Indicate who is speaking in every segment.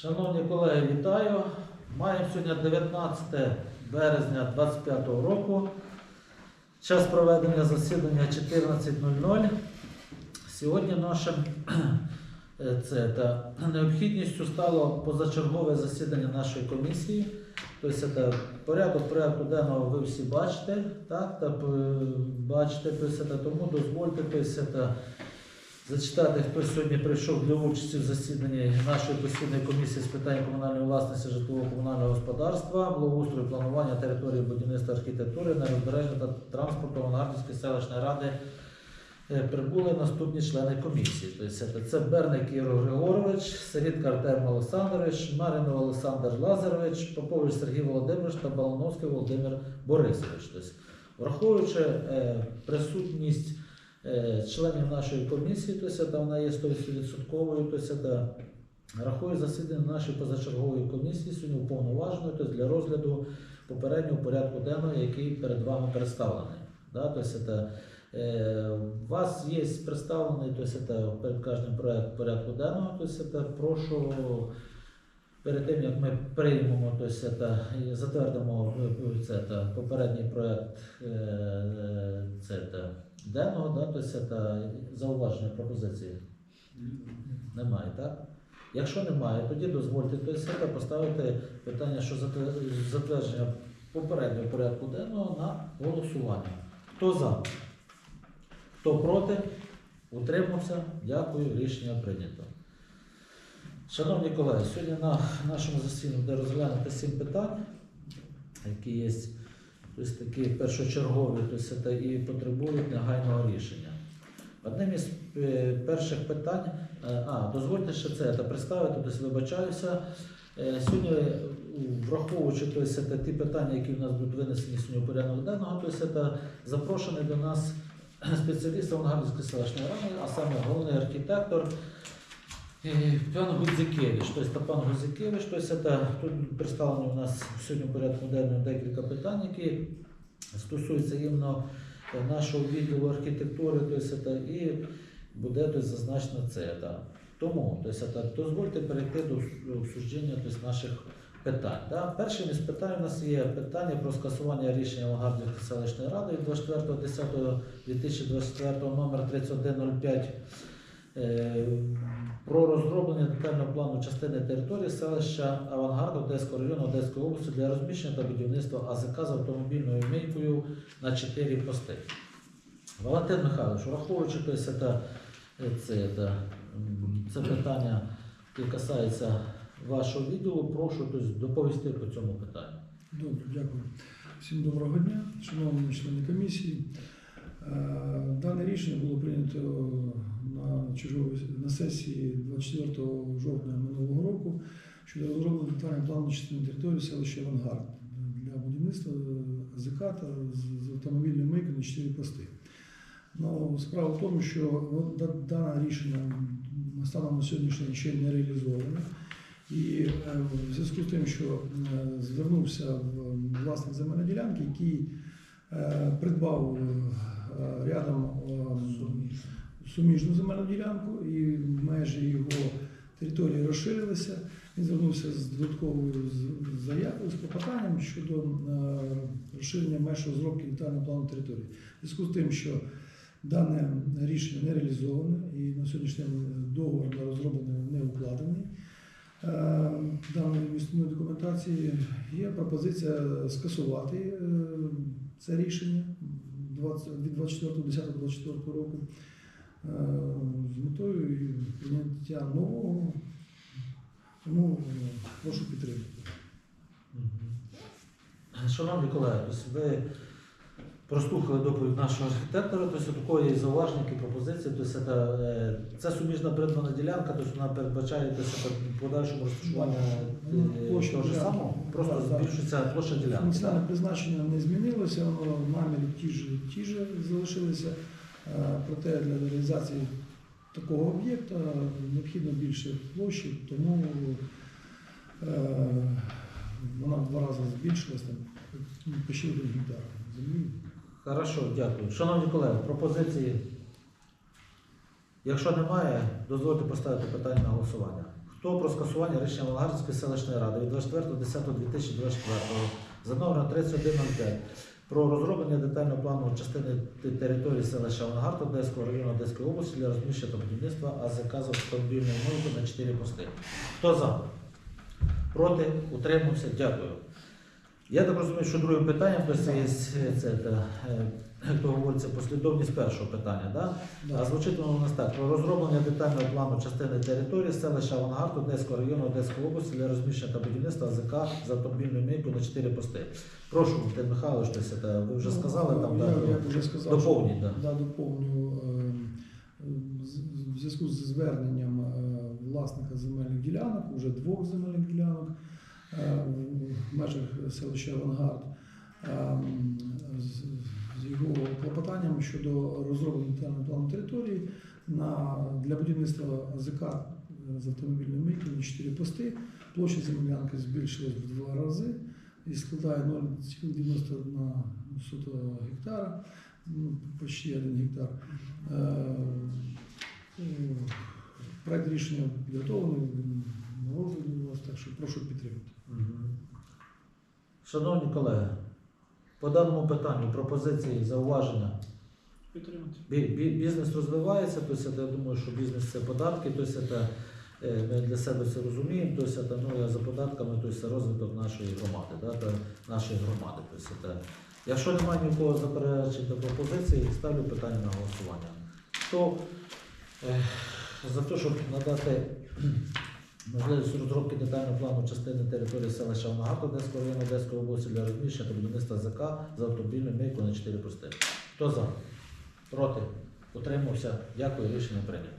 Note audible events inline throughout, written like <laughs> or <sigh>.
Speaker 1: Шановні колеги, вітаю. Маємо сьогодні 19 березня 2025 року. Час проведення засідання 14.00. Сьогодні нашим е, це, та, необхідністю стало позачергове засідання нашої комісії. Тобто це порядок порядку денного ви всі бачите, так, та, бачите, тобто, це, тому дозвольте тобто, це, зачитати, хто сьогодні прийшов для участі в засіданні нашої постійної комісії з питань комунальної власності житлового комунального господарства, благоустрою, планування території будівництва архітектури, нерозбереження та транспорту Авангардівської селищної ради. Е, Прибули наступні члени комісії. Тобто це- Берник Ігор Григорович, Серідка Артем Олександрович, Маринов Олександр Лазарович, Попович Сергій Володимирович та Балановський Володимир Борисович. Тобто, враховуючи е, присутність членів нашої комісії, тобто це вона є 100%, тобто це рахую засідання нашої позачергової комісії сьогодні уповноваженою тобто для розгляду попереднього порядку денного, який перед вами представлений. Да? Тобто це, е, у вас є представлений тобто це, перед кожним проект порядку денного, тобто це, прошу перед тим, як ми приймемо тобто, це, і затвердимо е, це, попередній проект е, е, це, та, денного, да, тобто, це, зауваження пропозиції немає, так? Якщо немає, тоді дозвольте себе поставити питання, що затвердження попереднього порядку денного на голосування. Хто за? Хто проти? Утримався? Дякую, рішення прийнято. Шановні колеги, сьогодні на нашому засіданні буде розглянути сім питань, які є тобто, такі першочергові тобто, і потребують негайного рішення. Одним із е, перших питань, е, а, дозвольте ще це та представити, тобто вибачаюся. Е, Сьогодні, враховуючи тобто, ті питання, які в нас будуть винесені сьогодні у порядок денного, тобто, запрошений до нас <clears throat> спеціаліст Авангардівської селищної ради, а саме головний архітектор пан Гудзикевич. Тобто пан Гудзикевич, тобто, це, тут представлені у нас сьогодні у порядку денного декілька питань, які стосуються іменно е, нашого відділу архітектури, тобто, це, і буде тобто, зазначено це. Та. Тому тобто, це, дозвольте перейти до обсуждення тобто, наших питань. Да? Першим із питань у нас є питання про скасування рішення Авангардівської селищної ради від 24.10.2024 номер 3105 е, про розроблення детального плану частини території селища Авангард Одеського району Одеської області для розміщення та будівництва АЗК з автомобільною мийкою на 4 пости. Валентин Михайлович, враховуючи це, це, це, це питання, яке касається вашого відділу, прошу доповісти по цьому питанню.
Speaker 2: Добре, дякую. Всім доброго дня, шановні члени комісії. Е, Дане рішення було прийнято на черговій на сесії 24 жовтня минулого року щодо розроблення детального плану частини території селища Авангард для будівництва АЗК та з автомобільної мийки на 4 пости. Ну, справа в тому, що дане рішення станом на сьогоднішній день ще не реалізоване. І е, в зв'язку з тим, що е, звернувся в- власник земельної ділянки, який придбав рядом е, суміжну земельну ділянку, і межі його території розширилися. Він звернувся з додатковою заявою, з клопотанням щодо е, розширення меж розробки детального плану території. В зв'язку з тим, що дане рішення не реалізоване і на сьогоднішній день договор на розроблення не укладений. Е, даної місцевої документації є пропозиція скасувати це рішення 20 від 24.10.24 року е, з метою прийняття нового. Тому е, прошу підтримати.
Speaker 1: Шановні колеги, ви прослухали доповідь нашого архітектора, тобто такої зауваження, які пропозиції, тобто це, суміжна придбана ділянка, тобто вона передбачає тобто, подальшому розташування
Speaker 2: Ну,
Speaker 1: е, того ж самого, просто збільшується площа ділянки.
Speaker 2: Функціональне призначення не змінилося, воно наміри ті ж, ті ж залишилися. Е, Проте для реалізації такого об'єкта необхідно більше площі, тому вона в два рази збільшилася почти один гектар землі.
Speaker 1: Хорошо, дякую. Шановні колеги, пропозиції. Якщо немає, дозвольте поставити питання на голосування. Хто про скасування рішення Волгарської селищної ради від 24.10.2024 за номером 3105 про розроблення детального плану частини території селища Авангард Одеського району Одеської області для розміщення та будівництва АЗК з автомобільною мовою на 4 пости. Хто за? Проти? Утримався? Дякую. Я так розумію, що другим питанням тобто є це, е, як то говориться, послідовність першого питання. Да? А звучить воно у нас так: про розроблення детального плану частини території селища Авангард Одеського району Одеської області для розміщення та будівництва АЗК з автомобільною мийкою на 4 пости. Прошу, Валентин Михайлович, ви вже сказали там.
Speaker 2: Ну, Я,
Speaker 1: да,
Speaker 2: я вже сказав.
Speaker 1: доповніть,
Speaker 2: що-
Speaker 1: да.
Speaker 2: Да, доповню. е, В зв'язку з зверненням е, власника земельних ділянок, уже двох земельних ділянок е, в межах селища Авангард, е, з його клопотанням щодо розроблення детального плану території на, для будівництва АЗК е, з автомобільної мийки на 4 пости. Площа землянки збільшилась в два рази і складає 0,91 сотого гектара, ну, почти 1 гектар. Е, е, Проект рішення підготовлений, він на розгляді у вас, так що прошу підтримати.
Speaker 1: Шановні колеги, по даному питанню пропозиції, зауваження.
Speaker 3: Підтримати.
Speaker 1: Бізнес розвивається, тобто я думаю, що бізнес це податки, тобто це, е, ми для себе це розуміємо, тобто ну, я за податками, тобто це розвиток нашої громади, да, та нашої громади. Тобто. Якщо немає ні у кого заперечень до пропозиції, ставлю питання на голосування. Хто е, за те, щоб надати можливість розробки детального плану частини території селища Авнагат Одеського району Одеської області для розміщення та будівництва ЗК з автомобільною мийкою на 4 пости. Хто за? Проти? Утримався? Дякую, рішення прийнято.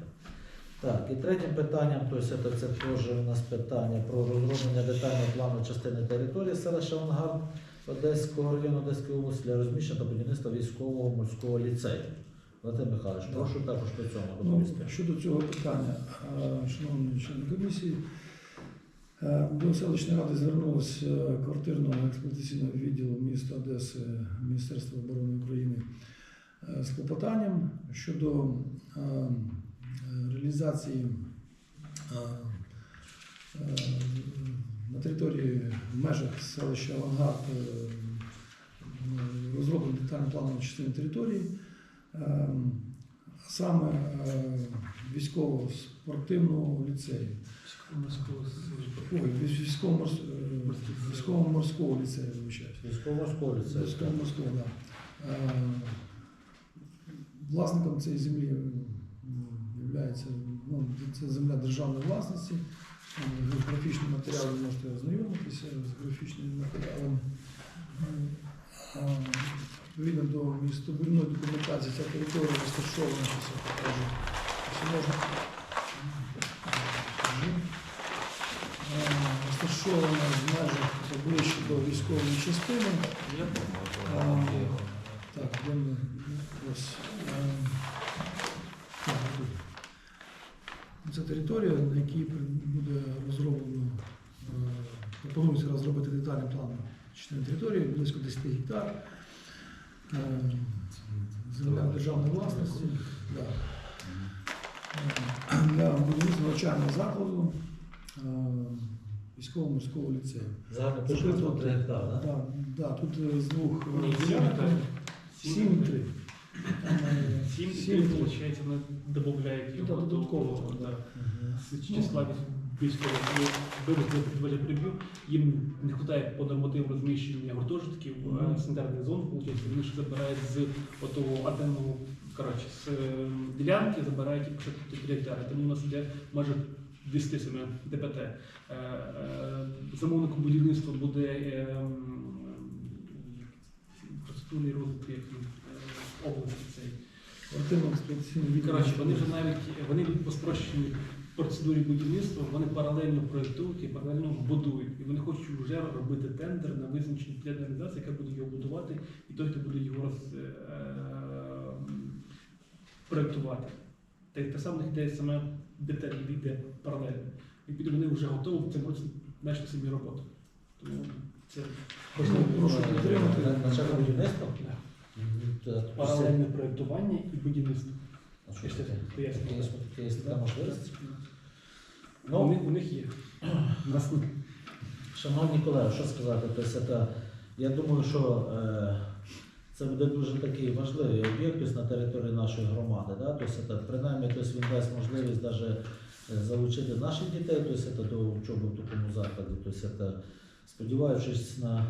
Speaker 1: Так, і третім питанням, тобто це, це теж у нас питання про розроблення детального плану частини території селища Авангард Одеського району Одеської області для розміщення та будівництва військового морського ліцею. Валентин Михайлович, прошу також до цього
Speaker 2: Ну, щодо цього питання, е, шановні члени комісії, е, до селищної ради звернулося квартирного експлуатаційного відділу міста Одеси Міністерства оборони України е, з клопотанням щодо реалізації на території в межах селища Авангард розроблення детального плану частини території. Ем, саме е, військово-спортивного ліцею. Військово-морс- е, військово-морського ліцею, вибачаюсь.
Speaker 1: Військово-морського ліцею.
Speaker 2: Військово-морського, так. Е, Власником цієї землі є ну, це земля державної власності. Там Графічний матеріал ви можете ознайомитися з графічним матеріалом. Е, Відповідно до містобудівної документації ця територія розташована, можна. Е, Розташована в межах ближче до військової частини. А, Так, де ми? Ось. е. Це територія, на якій буде розроблено, е, пропонується розробити детальний план території, близько 10 гектар. Е, земля державної власності да. Е, для будівництва навчального закладу е, військово-морського ліцею.
Speaker 1: Зараз тут, да,
Speaker 2: да, да, тут з двох ділянок 7-3. 7-3,
Speaker 3: виходить,
Speaker 2: додатково.
Speaker 3: Числа 8 більше вигляд приб'ю, їм не вистачає по нормативу розміщення гуртожитків, е, санітарних зон, виходить, вони ще забирають з отого атомного коротше, з ем, ділянки, забирають і гектари. Тому у нас йде майже 10 ДПТ. Е, е, замовником будівництва буде ем, структурний розвиток області цей. Коротше, вони вже навіть вони по процедурі будівництва вони паралельно проєктують і паралельно будують. І вони хочуть вже робити тендер на визначення організації, яка буде його будувати, і той, хто буде його роз, е, проєктувати. Та й те саме йде саме деталь йде паралельно. Відповідно, вони вже готові в цьому році почати собі роботу. Тому це
Speaker 2: Прошу- прошу підтримати.
Speaker 1: На- Начало будівництва?
Speaker 3: паралельне проєктування і будівництво.
Speaker 1: А що
Speaker 3: Я ще
Speaker 1: таке?
Speaker 3: поясню.
Speaker 1: Є, така можливість? Ну,
Speaker 3: у, них, є.
Speaker 1: Шановні колеги, що сказати? Тобто, я думаю, що е, це буде дуже такий важливий об'єкт на території нашої громади. Да? Тобто, принаймні тобто, він дасть можливість даже, е, залучити наших дітей тобто, до учоби в такому закладі. Тобто, сподіваючись на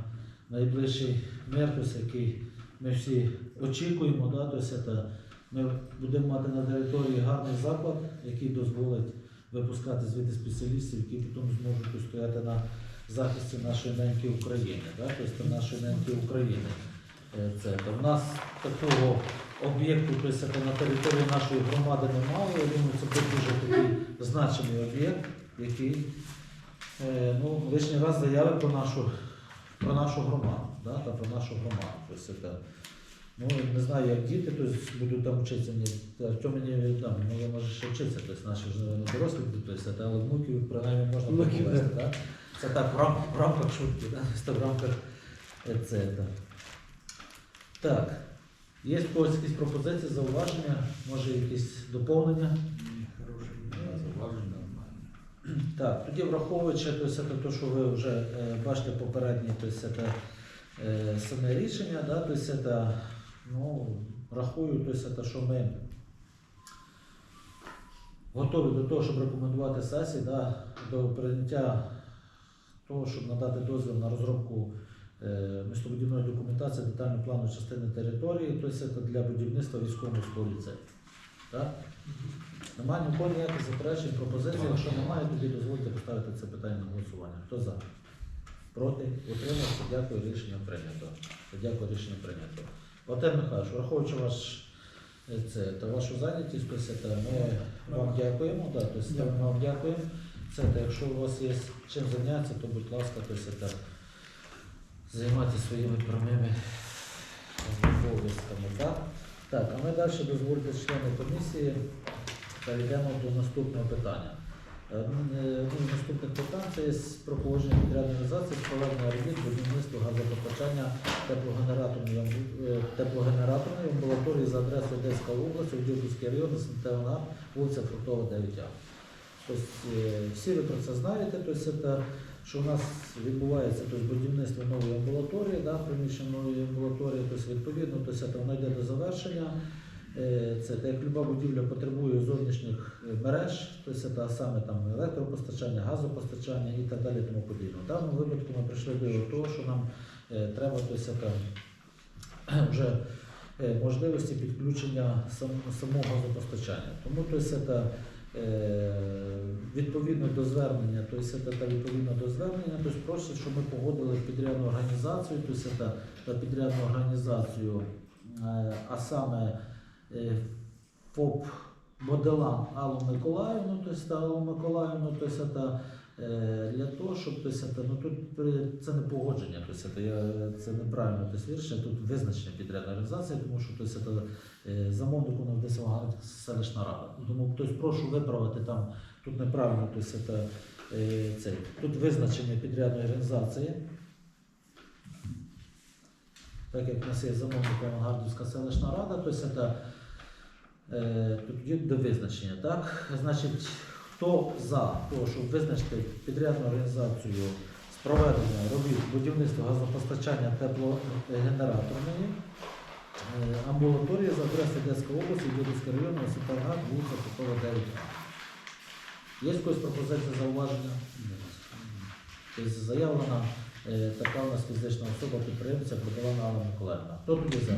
Speaker 1: найближчий мир, тобто, який ми всі очікуємо, да? тобто, ми будемо мати на території гарний заклад, який дозволить випускати звідти спеціалістів, які потім зможуть стояти на захисті нашої неньки України, да? тобто нашої неньки України. Е, Це, то в нас такого об'єкту на території нашої громади немає. Я думаю, це буде дуже такий значений об'єкт, який е, ну, лишній раз заявить про нашу, про нашу громаду. Да? Та про нашу громаду. Ну, не знаю, як діти тобто, будуть там вчитися. Ні, Артем мені там, ну, я може ще вчитися, тобто, наші не дорослі будуть, тобто, але внуків принаймні можна
Speaker 3: Внуків,
Speaker 1: повести. Да? Це так в, рам, в рамках шутки, да? <laughs> це в рамках це. Да. Так. Є когось якісь пропозиції, зауваження, може якісь доповнення? <clears throat> Так, тоді враховуючи то, це, те, що ви вже е, бачите попереднє то, це, е, саме рішення, да, то, це, ну, рахую, то, це, та, що ми готові до того, щоб рекомендувати сесії да, до прийняття того, щоб надати дозвіл на розробку е, містобудівної документації детального плану частини території, то це для будівництва військово-морського. Так? Немає нікого ніяких заперечень, пропозицій. Якщо немає, тоді дозвольте поставити це питання на голосування. Хто за? Проти? Утримався? Дякую, рішення прийнято. Дякую, рішення прийнято. Валентин Михайлович, враховуючи ваш, е, це, та вашу зайнятість, то ми вам дякуємо. Да, то це, ми вам дякуємо. Це, та, якщо у вас є чим зайнятися, то будь ласка, то це, та, займайтеся своїми прямими обов'язками. Так? так, а ми далі дозвольте члени комісії. Перейдемо до наступного питання. Е, е, Наступне питання це є про положення підрядної організації з проведення робіт будівництва газопостачання теплогенераторної, е, теплогенераторної амбулаторії за адресою Одеська область, Уділківський район, СНТОНА, вулиця Фруктова, 9А. Тобто, всі ви про це знаєте, тобто, це, що у нас відбувається тобто, будівництво нової амбулаторії, да, приміщення нової амбулаторії, тобто, відповідно, тобто, це, воно йде до завершення. Е, Це як люба будівля потребує зовнішніх е, мереж, тобто це саме там електропостачання, газопостачання і так далі. Тому подібне. В даному випадку ми прийшли до того, що нам е, треба тобто, там, вже можливості підключення сам- самого газопостачання. Тому тобто, е, відповідно до звернення, тобто, та відповідно до звернення, тобто просять, щоб ми погодили підрядну організацію, тобто, та, та підрядну організацію, а саме ФОП Моделан Аллу Миколаївну, тобто Аллу Миколаївну, тобто та, е, для того, щоб тобто, та, ну, тут це не погодження, тобто, та, я, це неправильно тобто, вірше, тут визначення підрядної організації, тому що тобто, та, е, замовник у нас десь Гагаринська селищна рада. Тому тобто, прошу виправити там, тут неправильно тобто, та, е, цей, тут визначення підрядної організації. Так як у нас є замовником Авангардівська селищна рада, то е, є до визначення. Так? Значить, хто за те, щоб визначити підрядну організацію з проведення робіт будівництва газопостачання теплогенераторної е, амбулаторії за адресою Одеської області, Дідовського району, Супергат, вулиця Попова 9. Є якась пропозиція зауваження? Тобто заявлена е, така у нас фізична особа підприємця Продавана Алла Миколаївна. Хто тоді за?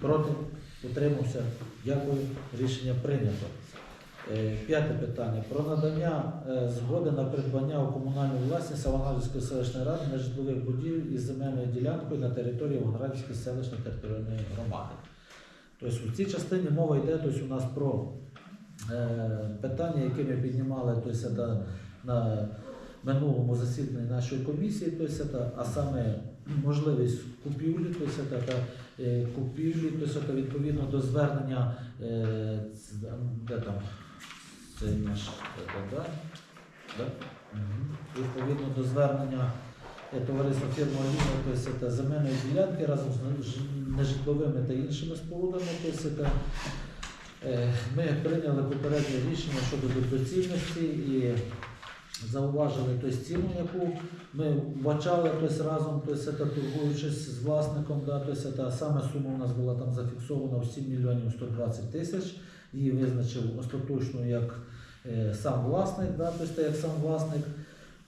Speaker 1: Проти? Утримався? Дякую. Рішення прийнято. Е, П'яте питання. Про надання е, згоди на придбання у комунальну власність Авангардівської селищної ради нежитлових будівель із земельною ділянкою на території Авангардівської селищної територіальної громади. Тобто в цій частині мова йде тобто, у нас про е, питання, які ми піднімали тобто, на минулому засіданні нашої комісії, тобто, а саме можливість купівлі, це, та, е, купівлі, тобто, відповідно до звернення, е, де там це наш е, да? Відповідно до звернення товариства фірми Оліна, тобто, земельної ділянки разом з нежитловими та іншими спорудами, Е, Ми прийняли попереднє рішення щодо доцільності і зауважили тобто, ціну, яку ми вбачали тобто, разом, тобто, це, торгуючись з власником, да, тобто, та саме сума у нас була там зафіксована в 7 мільйонів 120 тисяч. Її визначив остаточно як е, сам власник, да, тобто, як сам власник.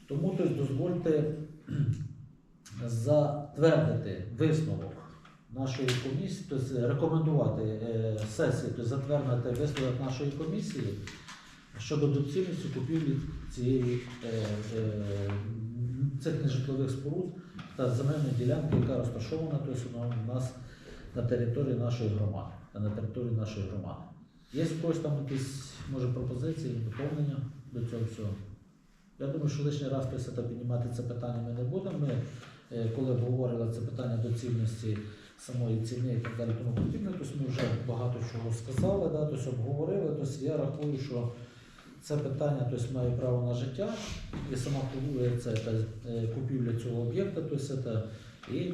Speaker 1: Тому тобто, дозвольте <clears throat> затвердити висновок нашої комісії, тобто рекомендувати е, сесії, тобто затвердити висновок нашої комісії щодо доцільності купівлі цієї е, е, цих нежитлових споруд та земельної ділянки, яка розташована тобто, у нас на території нашої громади, на території нашої громади. Є когось там якісь може пропозиції, доповнення до цього всього? Я думаю, що лишній раз та піднімати це питання ми не будемо. Ми, е, коли обговорили це питання доцільності самої ціни і так далі, тому подібне, тобто ми вже багато чого сказали, да, тобто обговорили. Тобто я рахую, що це питання тобто, має право на життя і сама це е, купівля цього об'єкта, тобто, і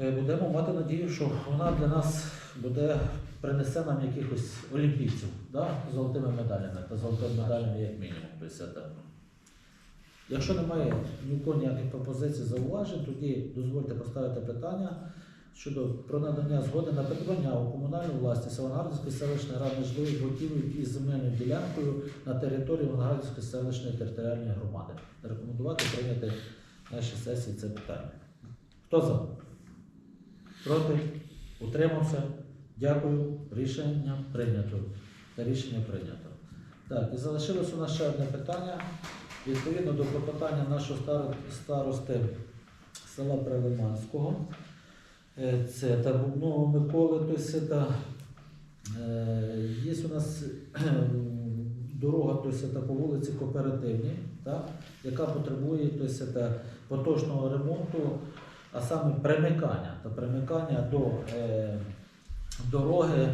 Speaker 1: е, будемо мати надію, що вона для нас буде принесе нам якихось олімпійців да, з золотими медалями та золотими медалями як мінімум. Тобто, Якщо немає ні у кого ніяких пропозицій, зауважень, тоді дозвольте поставити питання щодо про надання згоди на придбання у комунальну власність Авангардівської селищної ради житлових будівель із земельною ділянкою на території Авангардівської селищної територіальної громади. Рекомендувати прийняти на нашій сесії це питання. Хто за? Проти? Утримався? Дякую. Рішення прийнято. Рішення прийнято. Так, і залишилось у нас ще одне питання. Відповідно до клопотання нашого старости села Прилиманського, це та Бубного Миколи, то це, е, є у нас <clears throat> дорога то есть, це по вулиці Кооперативній, так, яка потребує то есть, це, поточного ремонту, а саме примикання та примикання до е, дороги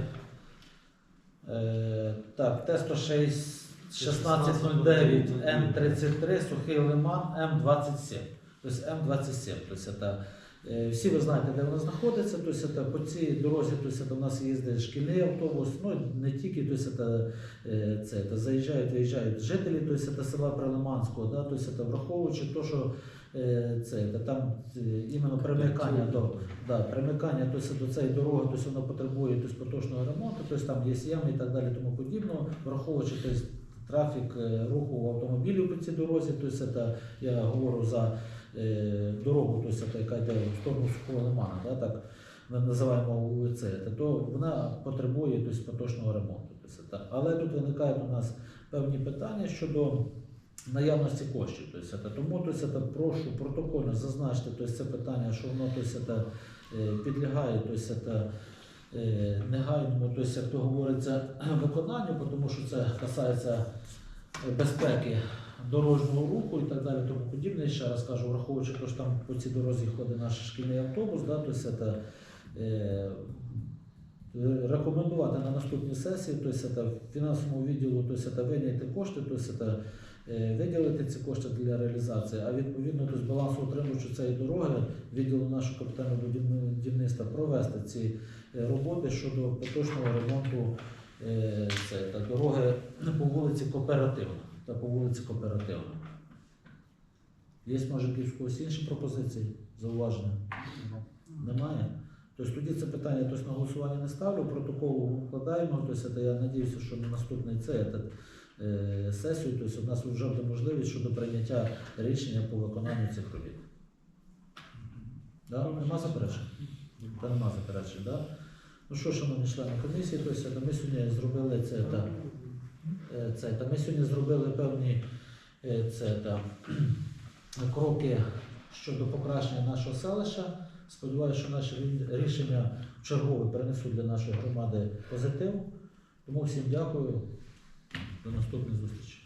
Speaker 1: е, так, Т-106 1609 М33 Сухий Лиман М27. Тобто М27. Тобто е, всі ви знаєте, де вона знаходиться. Тобто по цій дорозі тобто, у нас їздить шкільний автобус, ну не тільки тобто, це, е, це, це, заїжджають, виїжджають жителі тобто, села Прилиманського, да, тобто, враховуючи те, що е, це, та там е, іменно примикання до, да, примикання тобто, до цієї дороги, тобто, воно потребує тобто, поточного ремонту, тобто, там є ями і так далі, тому подібного, враховуючи тобто, трафік е, руху автомобілів по цій дорозі, тобто, це, я говорю за е, дорогу, тобто, яка йде в сторону Сухого лимана, да, так ми називаємо це, то вона потребує тобто, поточного ремонту. Тобто, але тут виникають у нас певні питання щодо наявності коштів. Тобто, тому тобто, прошу протокольно зазначити тобто, це питання, що воно тобто, е, підлягає тобто, е, негайному, тобто, як то говориться, <clears throat> виконанню, тому що це касається е, безпеки дорожнього руху і так далі, тому подібне. Ще раз кажу, враховуючи, що там по цій дорозі ходить наш шкільний автобус, да, тобто, це, е, рекомендувати на наступній сесії, тобто, це, фінансовому відділу тобто, це, виняти кошти, тобто, це, виділити ці кошти для реалізації, а відповідно тобто, балансу утримуючи цієї дороги, відділу нашого капітального будівництва провести ці е, роботи щодо поточного ремонту е, це, та дороги по вулиці Кооперативна та по вулиці Кооперативна. Є, може, якісь когось інші пропозиції, зауваження? Немає? Тобто тоді це питання тобто, на голосування не ставлю, протокол вкладаємо. Тобто, я сподіваюся, що на наступний це, е, сесію, тобто, у нас вже буде можливість щодо прийняття рішення по виконанню цих робіт. Да? Нема заперечень? Та нема заперечень, да? Ну що, шановні члени комісії, тобто, ми сьогодні зробили це, та, е, це, та, ми сьогодні зробили певні е, це, та, <clears throat> кроки щодо покращення нашого селища. Сподіваюся, що наші рішення чергове принесуть для нашої громади позитив. Тому всім дякую. До наступної зустрічі.